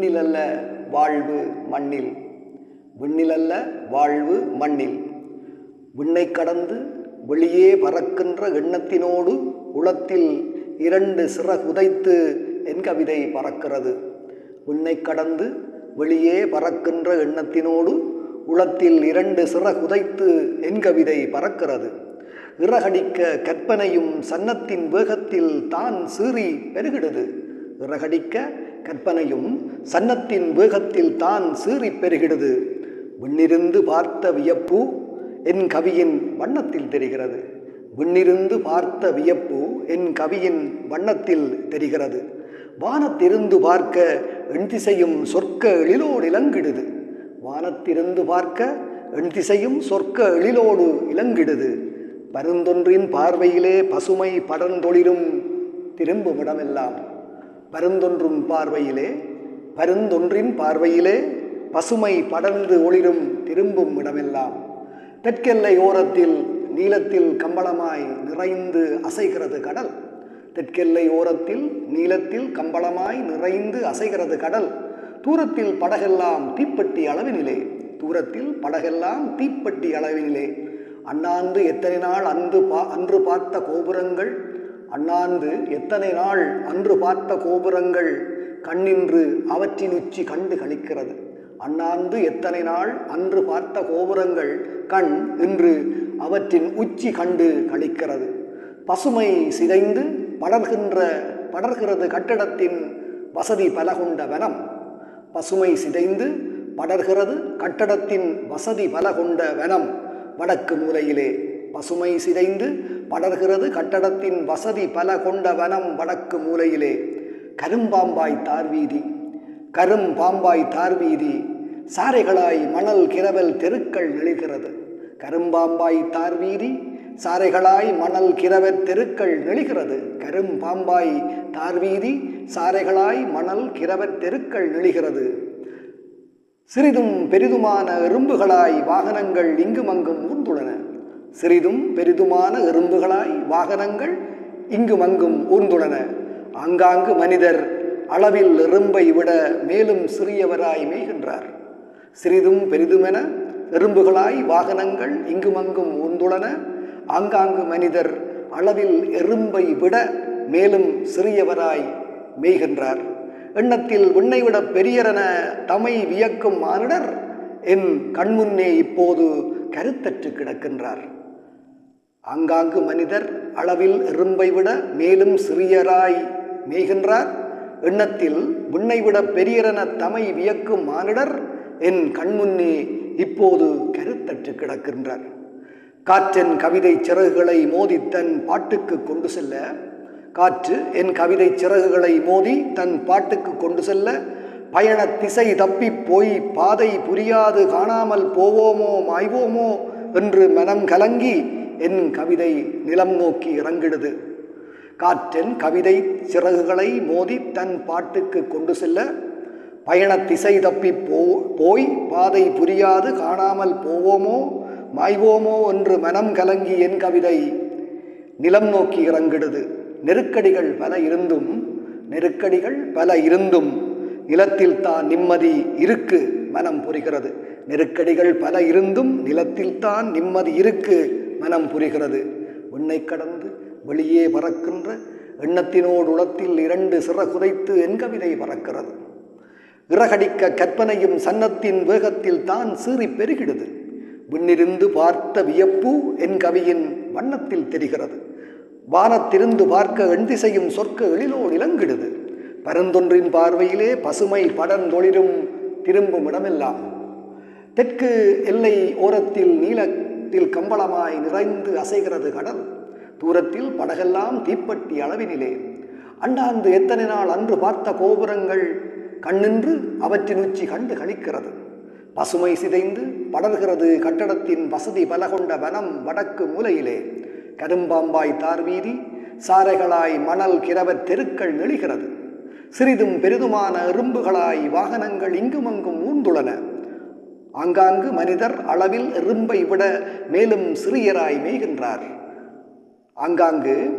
விண்ணிலல்ல வாழ்வு மண்ணில். விண்ணிலல்ல வாழ்வு மண்ணில். விண்ணை கடந்து வெளியே பறக்கின்ற எண்ணத்தினோடு உளத்தில் இரண்டு சிறகுதைத்து என் கவிதை பறக்கிறது. விண்ணை கடந்து வெளியே பறக்கின்ற எண்ணத்தினோடு உளத்தில் இரண்டு சிறகுதைத்து என் கவிதை பறக்கிறது. இறகடிக்க கற்பனையும் சன்னத்தின் வேகத்தில் தான் சீறி பெருகிடுது. இறகடிக்க கற்பனையும் சன்னத்தின் வேகத்தில் தான் சீறி பெறுகிறது. விண்ணிருந்து பார்த்த வியப்பு என் கவியின் வண்ணத்தில் தெரிகிறது. விண்ணிருந்து பார்த்த வியப்பு என் கவியின் வண்ணத்தில் தெரிகிறது. வானத்திருந்து பார்க்க எண் திசையும் சொர்க்க எழிலோடு இலங்கிடுது. வானத்திருந்து பார்க்க எண் திசையும் சொர்க்க எழிலோடு இலங்கிடுது. பருந்தொன்றின் பார்வையிலே பசுமை படர்ந்தொளிரும் திரும்பும் இடமெல்லாம் பருந்தொன்றும் பார்வையிலே பருந்தொன்றின் பார்வையிலே பசுமை படர்ந்து ஒளிரும் திரும்பும் இடமெல்லாம். தெற்கெல்லை ஓரத்தில் நீளத்தில் கம்பளமாய் நிறைந்து அசைகிறது கடல். தெற்கெல்லை ஓரத்தில் நீளத்தில் கம்பளமாய் நிறைந்து அசைகிறது கடல். தூரத்தில் படகெல்லாம் தீப்பெட்டி அளவினிலே. தூரத்தில் படகெல்லாம் தீப்பெட்டி அளவினிலே. அண்ணாந்து எத்தனை நாள் அன்று பா அன்று பார்த்த கோபுரங்கள் அண்ணாந்து எத்தனை நாள் அன்று பார்த்த கோபுரங்கள் கண்ணின்று அவற்றின் உச்சி கண்டு கழிக்கிறது அண்ணாந்து எத்தனை நாள் அன்று பார்த்த கோபுரங்கள் கண் இன்று அவற்றின் உச்சி கண்டு கழிக்கிறது பசுமை சிதைந்து படர்கின்ற படர்கிறது கட்டடத்தின் வசதி பல கொண்ட வனம். பசுமை சிதைந்து படர்கிறது கட்டடத்தின் வசதி பல கொண்ட வனம். வடக்கு மூலையிலே பசுமை சிதைந்து படர்கிறது. கட்டடத்தின் வசதி பல கொண்ட வனம் வடக்கு மூலையிலே. கரும்பாம்பாய் தார்வீதி கரும்பாம்பாய் தார்வீதி சாரைகளாய் மணல் கிரவல் தெருக்கள் நெளிகிறது. கரும்பாம்பாய் தார்வீதி சாரைகளாய் மணல் கிரவத் தெருக்கள் நெளிகிறது. கரும்பாம்பாய் தார்வீதி சாரைகளாய் மணல் கிரவத் தெருக்கள் நெளிகிறது. சிறிதும் பெரிதுமான எறும்புகளாய் வாகனங்கள் இங்குமங்கும் ஊர்ந்துள்ளன. சிறிதும் பெரிதுமான எறும்புகளாய் வாகனங்கள் இங்குமங்கும் ஊர்ந்துள்ளன. ஆங்காங்கு மனிதர் அளவில் எறும்பை விட மேலும் சிறியவராய் மேய்கின்றார். சிறிதும் பெரிதுமென எறும்புகளாய் வாகனங்கள் இங்குமங்கும் ஊர்ந்துள்ளன. ஆங்காங்கு மனிதர் அளவில் எறும்பை விட மேலும் சிறியவராய் மேய்கின்றார். எண்ணத்தில் விண்ணை விட பெரியரென தமை வியக்கும் மானிடர் என் கண்முன்னே இப்போது கருத்தற்று கிடக்கின்றார். ஆங்காங்கு மனிதர் அளவில் எறும்பை விட மேலும் சிறியராய் மேய்கின்றார். எண்ணத்தில் விண்ணை விட பெரியரென தமை வியக்கும் மானிடர் என் கண்முன்னே இப்போது கருத்தற்று கிடக்கின்றார். காற்றின் கவிதை சிறகுகளை மோதி தன் பாட்டுக்கு கொண்டு செல்ல. காற்று என் கவிதை சிறகுகளை மோதி தன் பாட்டுக்கு கொண்டு செல்ல. பயண திசை தப்பி போய் பாதை புரியாது காணாமல் போவோமோ மாய்வோமோ என்று மனம் கலங்கி என் கவிதை நிலம் நோக்கி இறங்கிடுது. காற்றின் கவிதை சிறகுகளை மோதி தன் பாட்டுக்கு கொண்டு செல்ல பயண திசை தப்பி போ போய் பாதை புரியாது காணாமல் போவோமோ மாய்வோமோ என்று மனம் கலங்கி என் கவிதை நிலம் நோக்கி இறங்கிடுது. நெருக்கடிகள் பல இருந்தும் நெருக்கடிகள் பல இருந்தும் நிலத்தில் தான் நிம்மதி இருக்கு மனம் புரிகிறது. நெருக்கடிகள் பல இருந்தும் நிலத்தில் தான் நிம்மதி இருக்கு. மனம் புரிகிறது. விண்ணை கடந்து வெளியே பறக்கின்ற எண்ணத்தினோடு உளத்தில் இரண்டு சிறகுதைத்து என் கவிதை பறக்கிறது. இறகடிக்க கற்பனையும் சன்னத்தின் வேகத்தில் தான் சீறி பெருகிடுது. விண்ணிருந்து பார்த்த வியப்பு என் கவியின் வண்ணத்தில் தெரிகிறது. வானத்திருந்து பார்க்க எண் திசையும் சொற்க எழிலோடு இலங்கிடுது. பரந்தொன்றின் பார்வையிலே பசுமை படர்ந்தொளிரும் திரும்பும் இடமெல்லாம் தெற்கு எல்லை ஓரத்தில் நீளத்தில் கம்பளமாய் நிறைந்து அசைகிறது கடல். தூரத்தில் படகெல்லாம் தீப்பட்டி அளவினிலே. அண்டாந்து எத்தனை நாள் அன்று பார்த்த கோபுரங்கள் கண்ணின்று அவற்றின் உச்சி கண்டு கழிக்கிறது பசுமை சிதைந்து படர்கிறது கட்டடத்தின் வசதி பல கொண்ட வனம் வடக்கு மூலையிலே. கரும்பாம்பாய் தார்வீதி சாரைகளாய் மணல் கிரவத் தெருக்கள் நெளிகிறது. சிறிதும் பெரிதுமான எறும்புகளாய் வாகனங்கள் இங்குமங்கும் ஊர்ந்துள்ளன ஆங்காங்கு மனிதர் அளவில் எறும்பை விட மேலும் சிறியராய் மேய்கின்றார். ஆங்காங்கு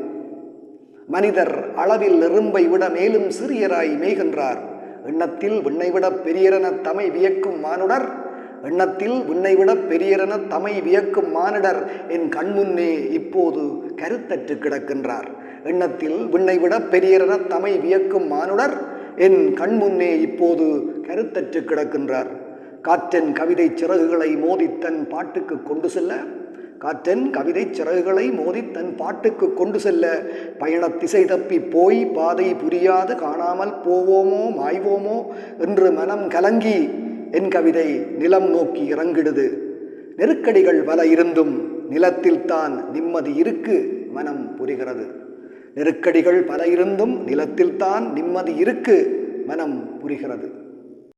மனிதர் அளவில் எறும்பை விட மேலும் சிறியராய் மேய்கின்றார். எண்ணத்தில் விண்ணைவிட பெரியரென தமை வியக்கும் மானுடர் எண்ணத்தில் விண்ணைவிட பெரியரென தமை வியக்கும் மானிடர் என் கண்முன்னே இப்போது கருத்தற்று கிடக்கின்றார். எண்ணத்தில் விண்ணைவிட பெரியரென தமை வியக்கும் மானுடர் என் கண்முன்னே இப்போது கருத்தற்று கிடக்கின்றார். காற்றன் கவிதை சிறகுகளை மோதி தன் பாட்டுக்கு கொண்டு செல்ல காற்றன் கவிதை சிறகுகளை மோதி தன் பாட்டுக்கு கொண்டு செல்ல பயண திசை தப்பி போய் பாதை புரியாது காணாமல் போவோமோ மாய்வோமோ என்று மனம் கலங்கி என் கவிதை நிலம் நோக்கி இறங்கிடுது. நெருக்கடிகள் பல இருந்தும் நிலத்தில் தான் நிம்மதி இருக்கு மனம் புரிகிறது. நெருக்கடிகள் பல இருந்தும் நிலத்தில் தான் நிம்மதி இருக்கு மனம் புரிகிறது.